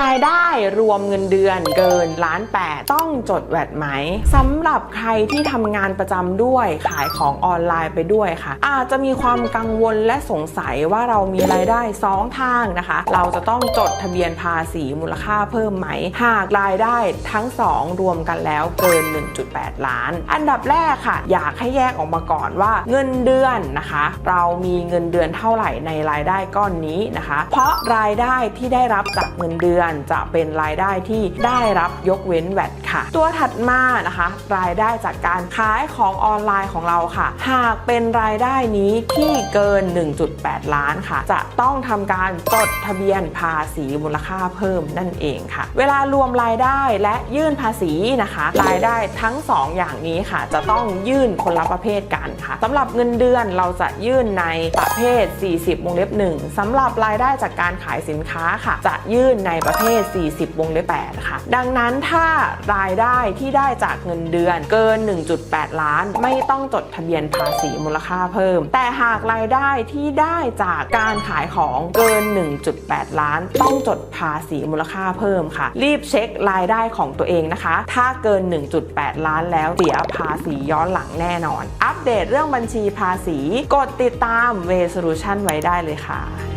รายได้รวมเงินเดือนเกินล้านแปดต้องจดแวดไหมสำหรับใครที่ทำงานประจำด้วยขายของออนไลน์ไปด้วยค่ะ อาจจะมีความกังวลและสงสัยว่าเรามีรายได้2ทางนะคะ เราจะต้องจดทะเบียนภาษีมูลค่าเพิ่มไหม หากรายได้ทั้ง 2 รวมกันแล้วเกิน 1.8 ล้าน อันดับแรกค่ะ อยากให้แยกออกมาก่อนว่าเงินเดือนนะคะ เรามีเงินเดือนเท่าไหร่ในรายได้ก้อนนี้นะคะ เพราะรายได้ที่ได้รับจากเงินเดือนจะเป็นรายได้ที่ได้รับยกเว้นแวดค่ะ ตัวถัดมานะคะ รายได้จากการขายของออนไลน์ของเราค่ะ หากเป็นรายได้นี้ที่เกิน 1.8 ล้านค่ะ จะต้องทำการจดทะเบียนภาษีมูลค่าเพิ่มนั่นเองค่ะ เวลารวมรายได้และยื่นภาษีนะคะ รายได้ทั้ง 2 อย่างนี้ค่ะ จะต้องยื่นคนละประเภทกันค่ะสำหรับเงินเดือนเราจะยื่นในประเภท 40วงเล็บ1สำหรับรายได้จากการขายสินค้าค่ะ จะยื่นในประเภท 40 วงเล็บ8ค่ะ ดังนั้นถ้ารายได้ที่ได้จากเงินเดือนเกิน 1.8 ล้าน ไม่ต้องจดทะเบียนภาษีมูลค่าเพิ่ม แต่หากรายได้ที่ได้จากการขายของเกิน 1.8 ล้าน ต้องจดภาษีมูลค่าเพิ่มค่ะ รีบเช็ครายได้ของตัวเองนะคะ ถ้าเกิน 1.8 ล้านแล้วเสียภาษีย้อนหลังแน่นอน อัปเดตเรื่องบัญชีภาษี กดติดตาม Way Solution ไว้ได้เลยค่ะ